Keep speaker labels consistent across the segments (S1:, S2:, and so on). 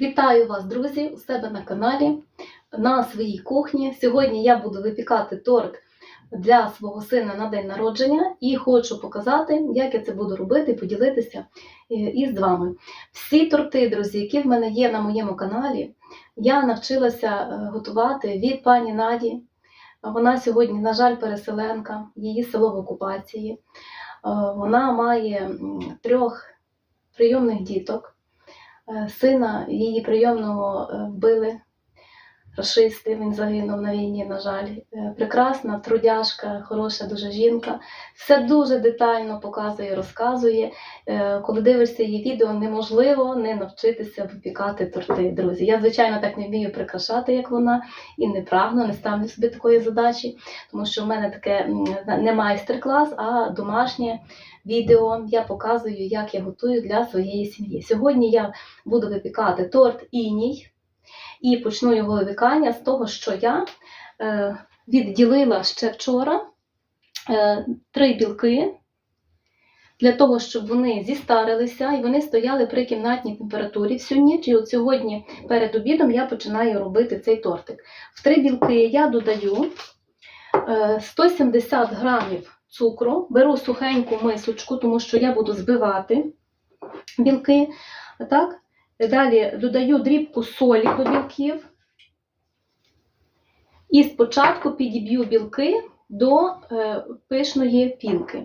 S1: Вітаю вас, друзі, у себе на каналі, на своїй кухні. Сьогодні я буду випікати торт для свого сина на день народження і хочу показати, як я це буду робити поділитися е, із вами. Всі торти, друзі, які в мене є на моєму каналі, я навчилася е, готувати від пані Наді. Вона сьогодні, на жаль, переселенка, її село в окупації. Е, Вона має трьох прийомних діток. Е, Сина її прийомного е, вбили рашисти, він загинув на війні, на жаль. Е, Прекрасна, трудяжка, хороша дуже жінка. Все дуже детально показує, розказує. Е, Коли дивишся її відео, неможливо не навчитися випікати торти, друзі. Я, звичайно, так не вмію прикрашати, як вона, і не прагну, не ставлю собі такої задачі, тому що в мене таке не майстер-клас, а домашнє відео. Я показую, як я готую для своєї сім'ї. Сьогодні я буду випікати торт іній. І почну його випікання з того, що я е, відділила ще вчора е, три білки для того, щоб вони зістарилися і вони стояли при кімнатній температурі всю ніч. І от сьогодні перед обідом я починаю робити цей тортик. В три білки я додаю е, 170 грамів цукру, беру сухеньку мисочку, тому що я буду збивати білки. Так? Далі додаю дрібку солі до білків. І спочатку підіб'ю білки до е, пишної пінки.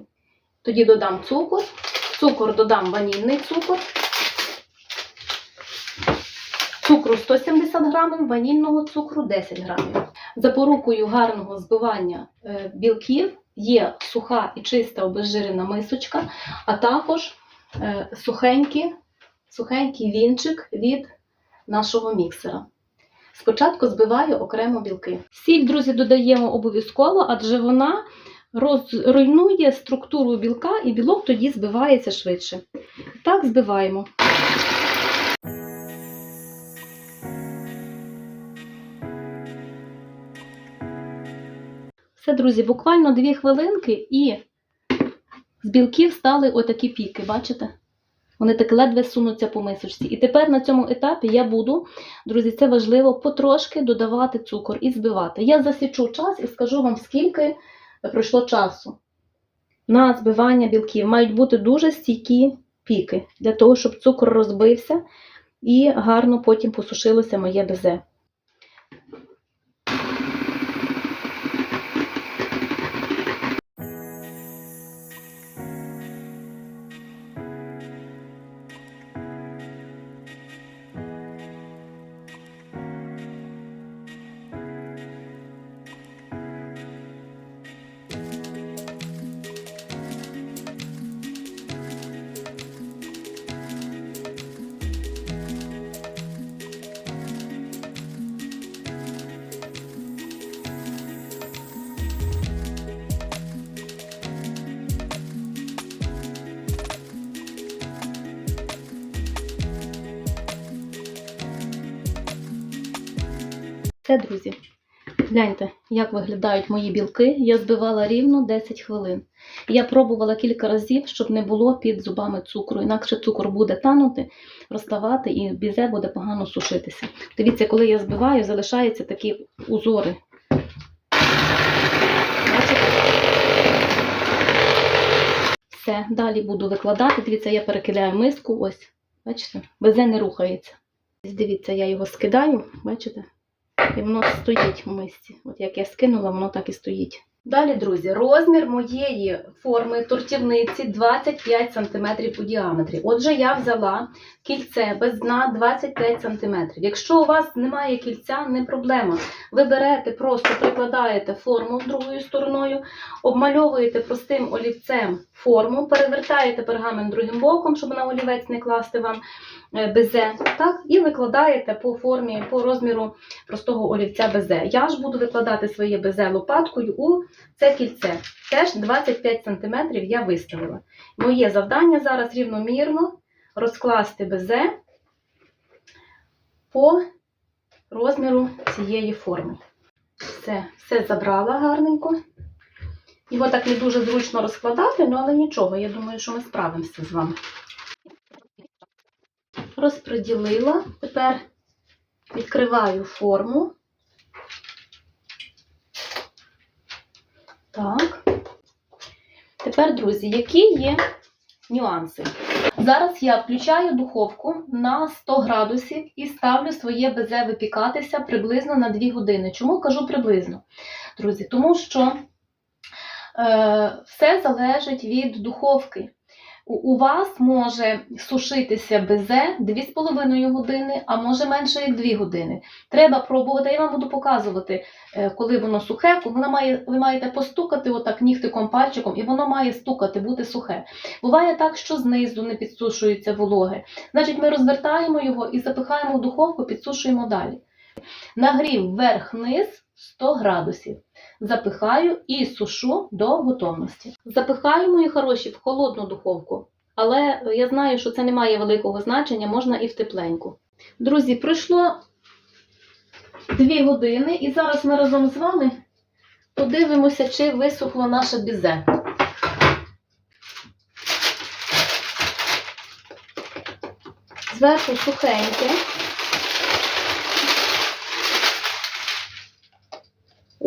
S1: Тоді додам цукор, цукор додам ванільний цукор, цукру 170 грамів, ванільного цукру 10 грамів. Запорукою гарного збивання е, білків є суха і чиста обезжирена мисочка, а також е, сухенькі сухенький вінчик від нашого міксера. Спочатку збиваю окремо білки. Сіль, друзі, додаємо обов'язково, адже вона роз- руйнує структуру білка і білок тоді збивається швидше. Так збиваємо. Все, друзі, буквально дві хвилинки і з білків стали отакі піки, бачите? Вони так ледве сунуться по мисочці. І тепер на цьому етапі я буду, друзі, це важливо, потрошки додавати цукор і збивати. Я засічу час і скажу вам, скільки пройшло часу на збивання білків. Мають бути дуже стійкі піки, для того, щоб цукор розбився і гарно потім посушилося моє безе. Все, друзі. Гляньте, як виглядають мої білки. Я збивала рівно 10 хвилин. Я пробувала кілька разів, щоб не було під зубами цукру. Інакше цукор буде танути, розставати і бізе буде погано сушитися. Дивіться, коли я збиваю, залишаються такі узори. Все, далі буду викладати. Дивіться, я перекидаю миску. Ось, бачите, безе не рухається. Дивіться, я його скидаю, бачите? І воно стоїть в мисці. От як я скинула, воно так і стоїть. Далі, друзі, розмір моєї форми тортівниці 25 см у діаметрі. Отже, я взяла кільце без дна 25 см. Якщо у вас немає кільця, не проблема. Ви берете, просто прикладаєте форму другою стороною, обмальовуєте простим олівцем форму, перевертаєте пергамент другим боком, щоб на олівець не класти вам е, безе, так, і викладаєте по формі, по розміру простого олівця безе. Я ж буду викладати своє безе лопаткою у це кільце. Теж 25 см я виставила. Моє завдання зараз рівномірно розкласти безе по розміру цієї форми. Все, все забрала гарненько. Його так не дуже зручно розкладати, ну але нічого, я думаю, що ми справимося з вами. розподілила. Тепер відкриваю форму. Так. Тепер, друзі, які є нюанси? Зараз я включаю духовку на 100 градусів і ставлю своє безе випікатися приблизно на 2 години. Чому кажу приблизно? Друзі, тому що е, все залежить від духовки. У, вас може сушитися безе 2,5 години, а може менше як 2 години. Треба пробувати, я вам буду показувати, е, коли воно сухе, воно має, ви маєте постукати отак нігтиком пальчиком, і воно має стукати, бути сухе. Буває так, що знизу не підсушується вологе. Значить, ми розвертаємо його і запихаємо в духовку, підсушуємо далі. Нагрів вверх-низ 100 градусів. Запихаю і сушу до готовності. Запихаю, мої хороші, в холодну духовку. Але я знаю, що це не має великого значення, можна і в тепленьку. Друзі, пройшло 2 години, і зараз ми разом з вами подивимося, чи висохло наше бізе. Зверху сухеньке.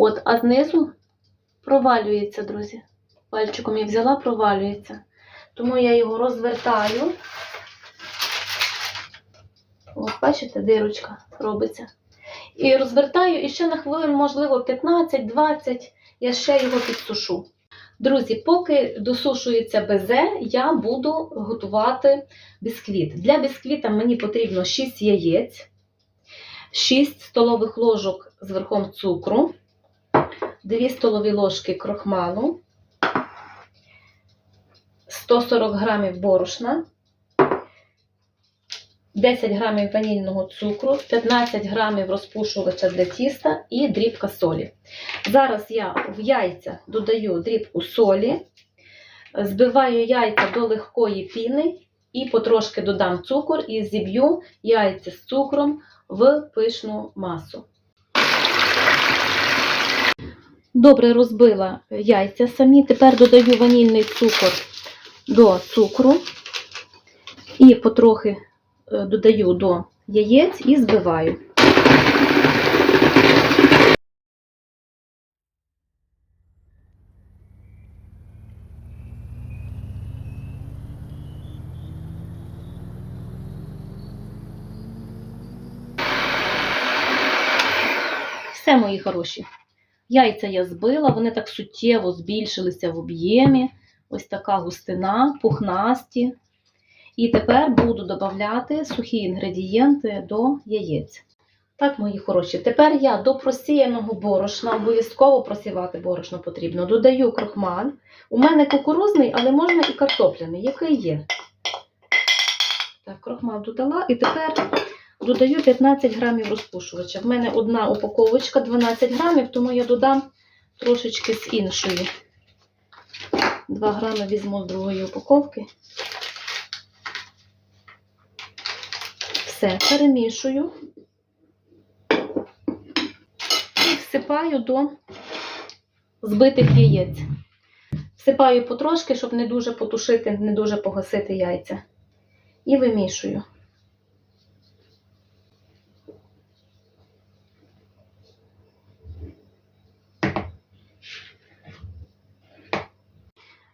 S1: От, а знизу провалюється, друзі. Пальчиком я взяла, провалюється. Тому я його розвертаю. От, бачите, дирочка робиться. І розвертаю і ще на хвилин, можливо, 15-20 я ще його підсушу. Друзі, поки досушується безе, я буду готувати бісквіт. Для бісквіта мені потрібно 6 яєць, 6 столових ложок з верхом цукру, 2 столові ложки крохмалу, 140 грамів борошна, 10 грамів ванільного цукру, 15 грамів розпушувача для тіста і дрібка солі. Зараз я в яйця додаю дрібку солі, збиваю яйця до легкої піни і потрошки додам цукор і зіб'ю яйця з цукром в пишну масу. Добре розбила яйця самі. Тепер додаю ванільний цукор до цукру і потрохи е, додаю до яєць і збиваю. Все, мої хороші. Яйця я збила, вони так суттєво збільшилися в об'ємі. Ось така густина, пухнасті. І тепер буду додавати сухі інгредієнти до яєць. Так, мої хороші, тепер я до просіяного борошна, обов'язково просівати борошно потрібно, додаю крохмаль. У мене кукурузний, але можна і картопляний, який є. Так, крохмаль додала. І тепер додаю 15 грамів розпушувача. В мене одна упаковочка 12 грамів, тому я додам трошечки з іншої. 2 грами візьму з другої упаковки. Все, перемішую і всипаю до збитих яєць. Всипаю потрошки, щоб не дуже потушити, не дуже погасити яйця. І вимішую.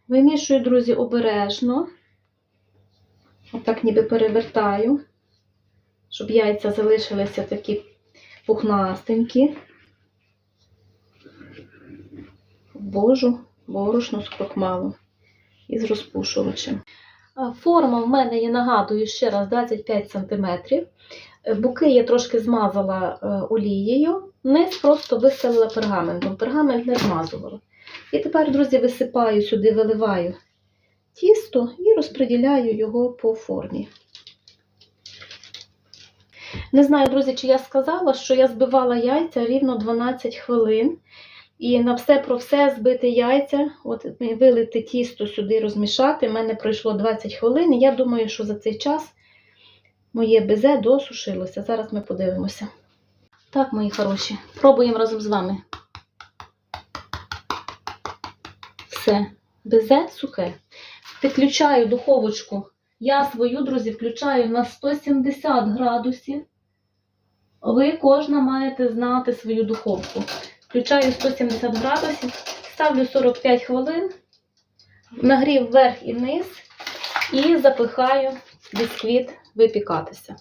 S1: Вимішую, друзі, обережно. Отак ніби перевертаю, щоб яйця залишилися такі пухнастенькі. Божу борошно з крохмалом і з розпушувачем. Форма в мене, я нагадую, ще раз 25 см. Боки я трошки змазала е, олією, низ просто виставила пергаментом. Пергамент не змазувала. І тепер, друзі, висипаю сюди, виливаю тісто і розподіляю його по формі. Не знаю, друзі, чи я сказала, що я збивала яйця рівно 12 хвилин. І на все про все збити яйця, от вилити тісто сюди, розмішати. У мене пройшло 20 хвилин, я думаю, що за цей час моє безе досушилося. Зараз ми подивимося. Так, мої хороші, пробуємо разом з вами. Все, безе сухе. Підключаю духовочку Я свою, друзі, включаю на 170 градусів. Ви кожна маєте знати свою духовку. Включаю 170 градусів, ставлю 45 хвилин, нагрів вверх і вниз і запихаю бісквіт випікатися.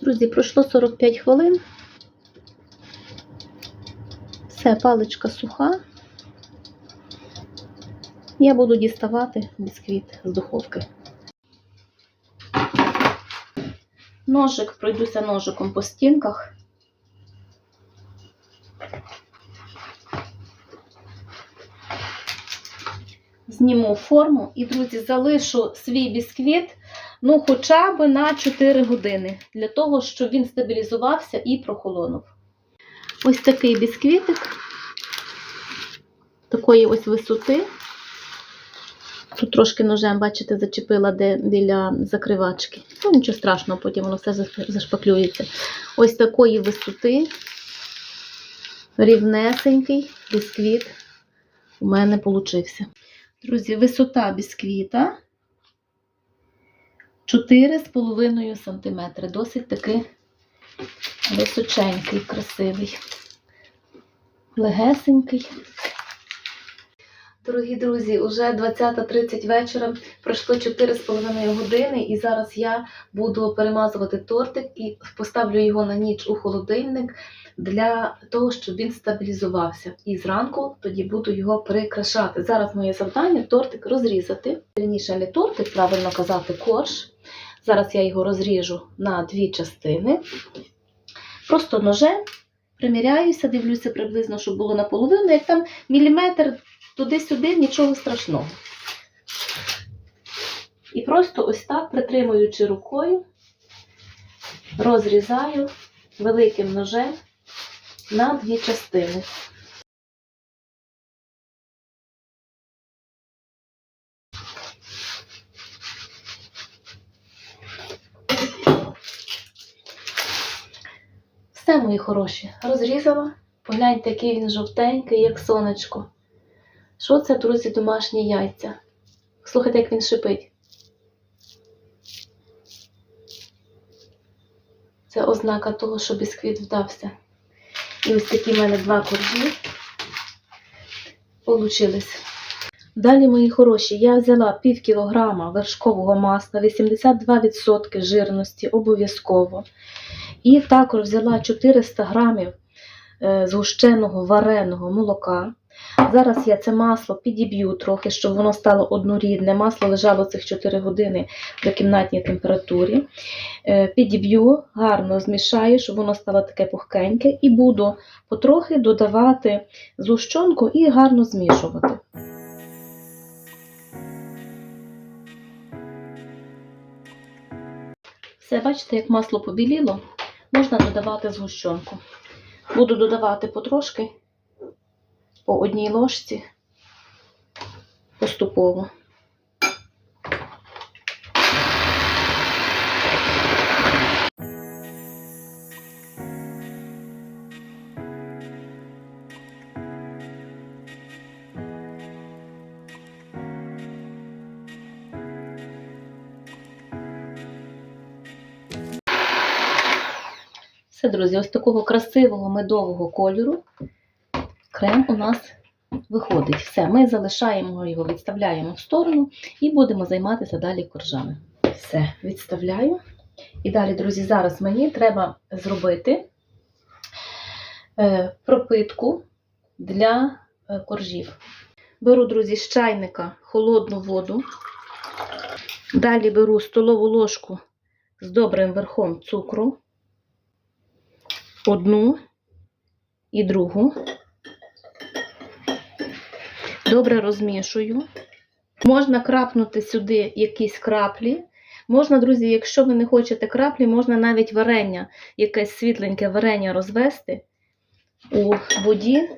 S1: Друзі, пройшло 45 хвилин. Все, паличка суха. Я буду діставати бісквіт з духовки. Ножик, пройдуся ножиком по стінках. Зніму форму і, друзі, залишу свій бісквіт ну, хоча б на 4 години, для того, щоб він стабілізувався і прохолонув. Ось такий бісквітик, такої ось висоти. Тут трошки ножем, бачите, зачепила де біля закривачки. Ну, нічого страшного, потім воно все зашпаклюється. Ось такої висоти, рівнесенький бісквіт у мене получився. Друзі, висота бісквіта 4,5 см. Досить таки височенький, красивий, легесенький. Дорогі друзі, уже 20.30 вечора, пройшло 4,5 години, і зараз я буду перемазувати тортик і поставлю його на ніч у холодильник для того, щоб він стабілізувався. І зранку тоді буду його прикрашати. Зараз моє завдання тортик розрізати. Вірніше не тортик, правильно казати, корж. Зараз я його розріжу на дві частини. Просто ножем приміряюся, дивлюся приблизно, щоб було наполовину, як там міліметр туди-сюди, нічого страшного. І просто ось так, притримуючи рукою, розрізаю великим ножем на дві частини. Все, мої хороші, розрізала. Погляньте, який він жовтенький, як сонечко. Що це, друзі, домашні яйця? Слухайте, як він шипить. Це ознака того, що бісквіт вдався. І ось такі в мене два коржі получились. Далі, мої хороші, я взяла пів кілограма вершкового масла, 82% жирності обов'язково. І також взяла 400 грамів е, згущеного вареного молока. Зараз я це масло підіб'ю трохи, щоб воно стало однорідне. Масло лежало цих 4 години при кімнатній температурі. Е, Підіб'ю, гарно змішаю, щоб воно стало таке пухкеньке, і буду потрохи додавати згущенку і гарно змішувати. Все, бачите, як масло побіліло, можна додавати згущенку. Буду додавати потрошки по одній ложці поступово. Все, друзі, ось такого красивого медового кольору крем у нас виходить. Все, ми залишаємо його, відставляємо в сторону і будемо займатися далі коржами. Все, відставляю. І далі, друзі, зараз мені треба зробити е, пропитку для е, коржів. Беру, друзі, з чайника холодну воду. Далі беру столову ложку з добрим верхом цукру, одну і другу. Добре розмішую. Можна крапнути сюди якісь краплі. Можна, друзі, якщо ви не хочете краплі, можна навіть варення, якесь світленьке варення розвести у воді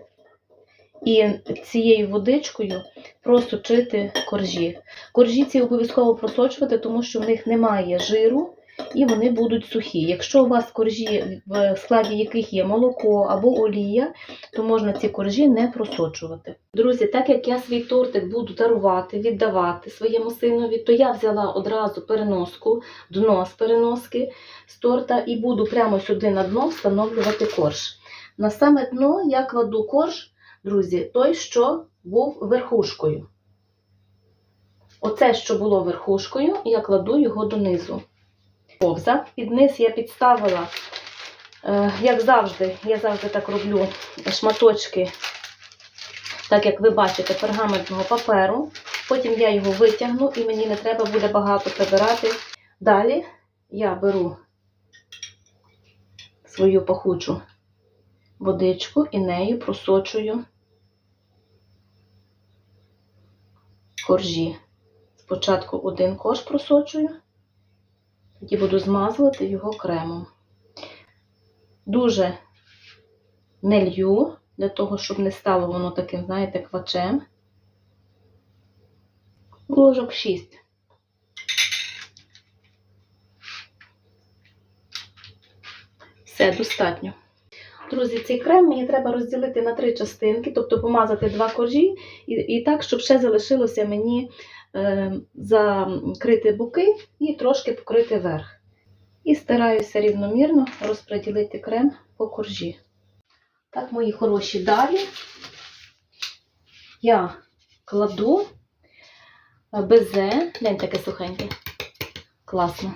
S1: і цією водичкою просочити коржі. Коржі ці обов'язково просочувати, тому що в них немає жиру і вони будуть сухі. Якщо у вас коржі, в складі яких є молоко або олія, то можна ці коржі не просочувати. Друзі, так як я свій тортик буду дарувати, віддавати своєму синові, то я взяла одразу переноску, дно з переноски з торта і буду прямо сюди на дно встановлювати корж. На саме дно я кладу корж, друзі, той, що був верхушкою. Оце, що було верхушкою, я кладу його донизу. Повза. Під низ я підставила, е, як завжди, я завжди так роблю шматочки, так як ви бачите, пергаментного паперу. Потім я його витягну і мені не треба буде багато прибирати. Далі я беру свою пахучу водичку і нею просочую коржі. Спочатку один корж просочую, тоді буду змазувати його кремом. Дуже не лью, для того, щоб не стало воно таким, знаєте, квачем. Ложок 6. Все, достатньо. Друзі, цей крем мені треба розділити на три частинки, тобто помазати два коржі, і, і так, щоб ще залишилося мені закрити боки і трошки покрити верх. І стараюся рівномірно розподілити крем по коржі. Так, мої хороші, далі я кладу безе, глянь таке сухеньке, класно.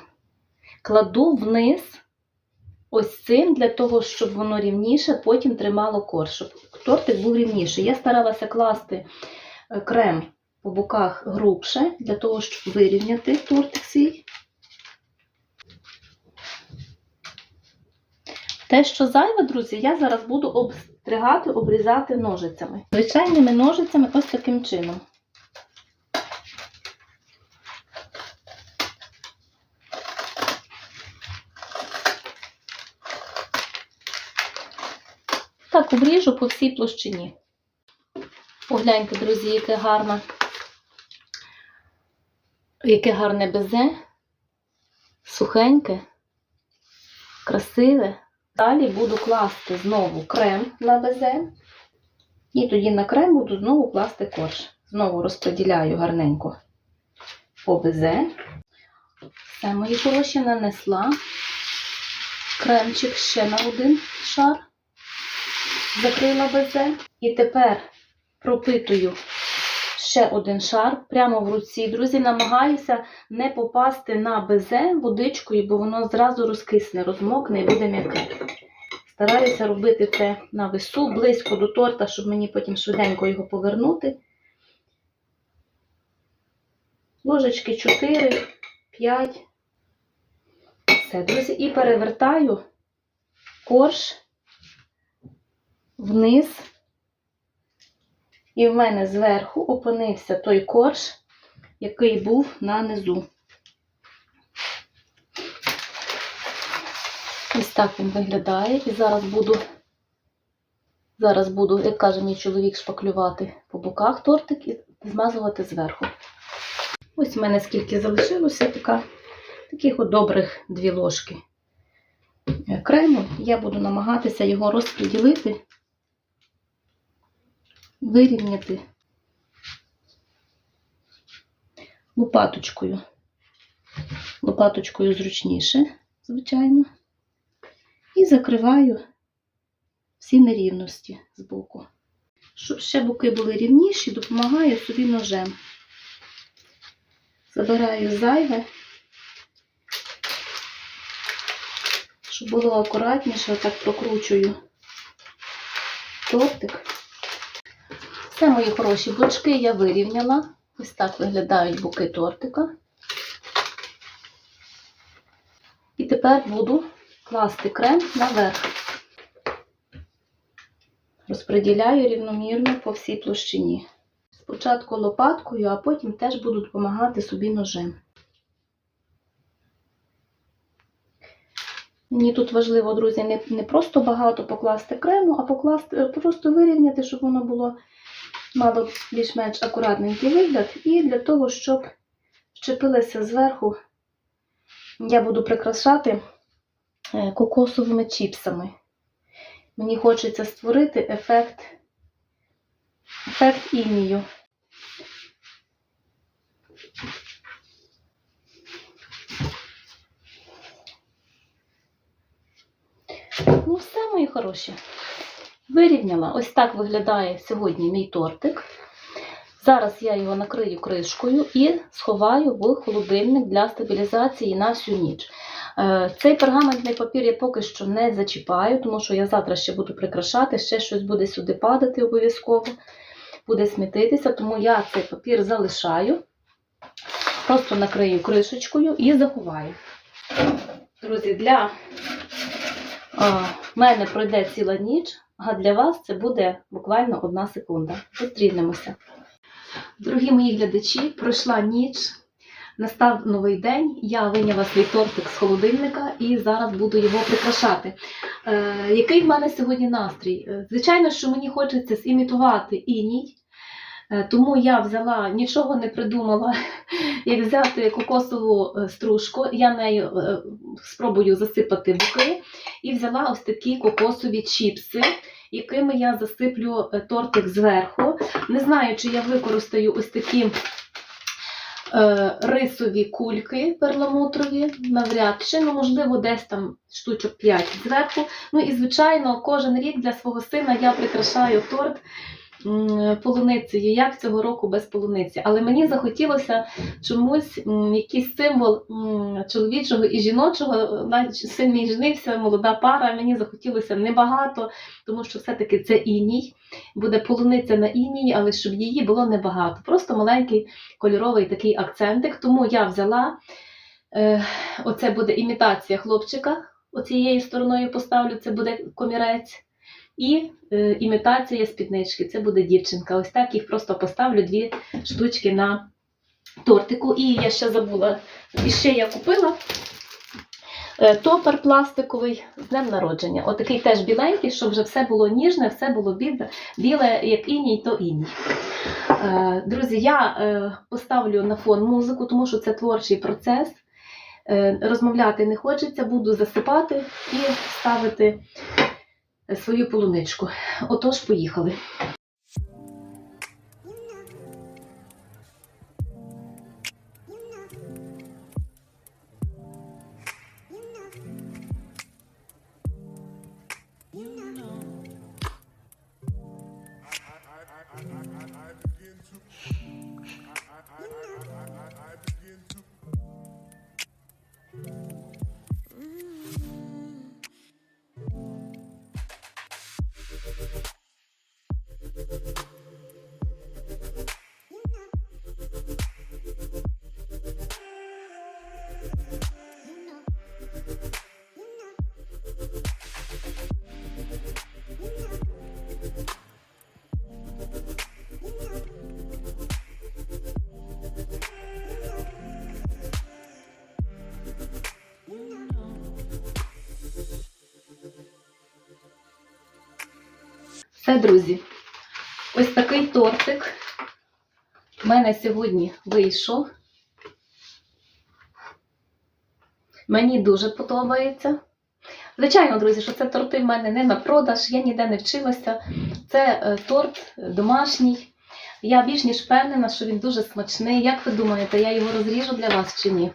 S1: Кладу вниз ось цим для того, щоб воно рівніше потім тримало корж, щоб тортик був рівніший. Я старалася класти е, крем по боках грубше, для того, щоб вирівняти тортик свій. Те, що зайве, друзі, я зараз буду обстригати, обрізати ножицями. Звичайними ножицями ось таким чином. Так, обріжу по всій площині. Погляньте, друзі, яке гарне, яке гарне безе, сухеньке, красиве. Далі буду класти знову крем на безе. І тоді на крем буду знову класти корж. Знову розподіляю гарненько по безе. Все, мої хороші нанесла кремчик ще на один шар закрила безе. І тепер пропитую ще один шар прямо в руці. Друзі, намагаюся не попасти на безе водичкою, бо воно зразу розкисне, розмокне і буде м'яке. Стараюся робити це на весу, близько до торта, щоб мені потім швиденько його повернути. Ложечки 4, 5. Все, друзі, і перевертаю корж вниз, і в мене зверху опинився той корж, який був на низу. Ось так він виглядає. І зараз буду, зараз буду, як каже мій чоловік, шпаклювати по боках тортик і змазувати зверху. Ось в мене скільки залишилося, така, таких от добрих дві ложки крему. Я буду намагатися його розподілити вирівняти лопаточкою. Лопаточкою зручніше, звичайно. І закриваю всі нерівності з боку. Щоб ще боки були рівніші, допомагаю собі ножем. Забираю зайве, щоб було акуратніше, так прокручую тортик. Все, мої хороші бочки я вирівняла. Ось так виглядають боки тортика. І тепер буду класти крем наверх. Розподіляю рівномірно по всій площині. Спочатку лопаткою, а потім теж буду допомагати собі ножем. Мені тут важливо, друзі, не, не просто багато покласти крему, а покласти, просто вирівняти, щоб воно було мало більш-менш акуратненький вигляд, і для того, щоб вчепилися зверху я буду прикрашати е, кокосовими чіпсами. Мені хочеться створити ефект, ефект інію. Ну, все, мої хороші. Вирівняла. Ось так виглядає сьогодні мій тортик. Зараз я його накрию кришкою і сховаю в холодильник для стабілізації на всю ніч. Е, Цей пергаментний папір я поки що не зачіпаю, тому що я завтра ще буду прикрашати, ще щось буде сюди падати обов'язково, буде смітитися, тому я цей папір залишаю, просто накрию кришечкою і заховаю. Друзі, для мене пройде ціла ніч, а для вас це буде буквально одна секунда. Зустрінемося. Дорогі мої глядачі, пройшла ніч, настав новий день. Я виняла свій тортик з холодильника і зараз буду його прикрашати. Е, який в мене сьогодні настрій? Е, Звичайно, що мені хочеться зімітувати іній. Е, Тому я взяла, нічого не придумала, як взяти кокосову е, стружку. Я нею спробую засипати буки. І взяла ось такі кокосові чіпси, якими я засиплю е, тортик зверху. Не знаю, чи я використаю ось такі е, рисові кульки перламутрові, навряд чи, ну, можливо, десь там штучок 5 зверху. Ну і, звичайно, кожен рік для свого сина я прикрашаю торт полуницею. Як цього року без полуниці. Але мені захотілося чомусь якийсь символ чоловічого і жіночого. Син мій женився, молода пара. Мені захотілося небагато, тому що все-таки це іній. Буде полуниця на іній, але щоб її було небагато. Просто маленький кольоровий такий акцентик. Тому я взяла е, оце буде імітація хлопчика. Оцією стороною поставлю, це буде комірець. І е, імітація спіднички, це буде дівчинка. Ось так їх просто поставлю дві штучки на тортику. І я ще забула, і ще я купила е, топер пластиковий з днем народження. Отакий теж біленький, щоб вже все було ніжне, все було біле, біле як іній, то іній. Е, Друзі, я е, поставлю на фон музику, тому що це творчий процес. Е, Розмовляти не хочеться, буду засипати і ставити свою полуничку. Отож, поїхали. Все, друзі, ось такий тортик в мене сьогодні вийшов. Мені дуже подобається. Звичайно, друзі, що це торти в мене не на продаж, я ніде не вчилася. Це е, торт домашній. Я більш ніж впевнена, що він дуже смачний. Як ви думаєте, я його розріжу для вас чи ні?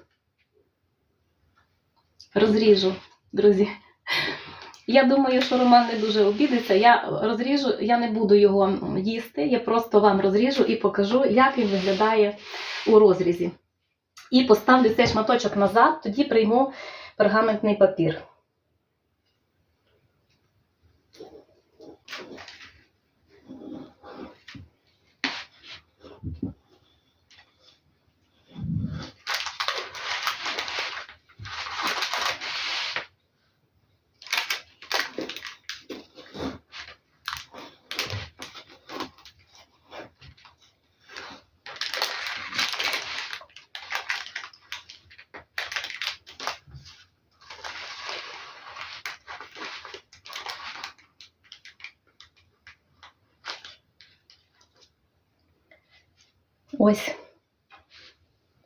S1: Розріжу, друзі. Я думаю, що Роман не дуже обідеться. Я розріжу, я не буду його їсти, я просто вам розріжу і покажу, як він виглядає у розрізі. І поставлю цей шматочок назад, тоді прийму пергаментний папір. Ось,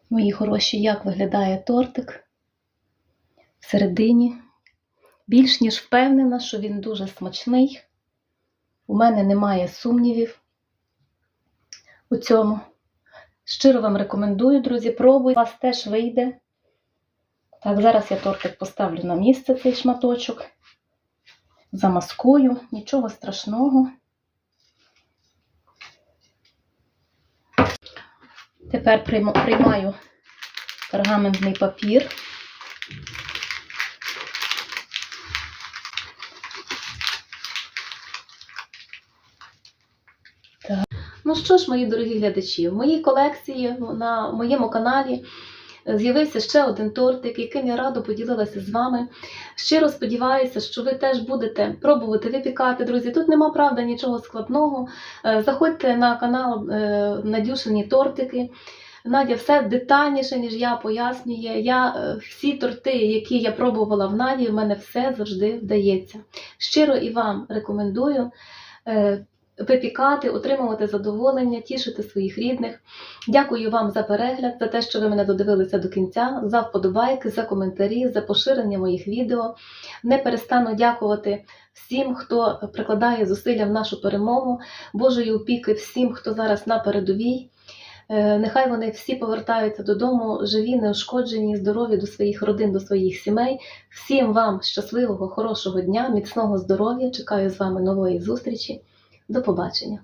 S1: мої хороші, як виглядає тортик. всередині. Більш ніж впевнена, що він дуже смачний. У мене немає сумнівів у цьому. Щиро вам рекомендую, друзі, пробуйте, у вас теж вийде. Так, зараз я тортик поставлю на місце цей шматочок. Замаскую, нічого страшного. Тепер приймаю пергаментний папір. Ну що ж, мої дорогі глядачі, в моїй колекції на моєму каналі з'явився ще один тортик, яким я радо поділилася з вами. Щиро сподіваюся, що ви теж будете пробувати випікати, друзі. Тут нема правда нічого складного. Е, Заходьте на канал е, Надюшині тортики. Надя все детальніше, ніж я пояснює. Я е, всі торти, які я пробувала в Наді, в мене все завжди вдається. Щиро і вам рекомендую випікати, отримувати задоволення, тішити своїх рідних. Дякую вам за перегляд, за те, що ви мене додивилися до кінця, за вподобайки, за коментарі, за поширення моїх відео. Не перестану дякувати всім, хто прикладає зусилля в нашу перемогу, Божої опіки всім, хто зараз на передовій. Е, Нехай вони всі повертаються додому, живі, неушкоджені, здорові до своїх родин, до своїх сімей. Всім вам щасливого, хорошого дня, міцного здоров'я. Чекаю з вами нової зустрічі. До побачення.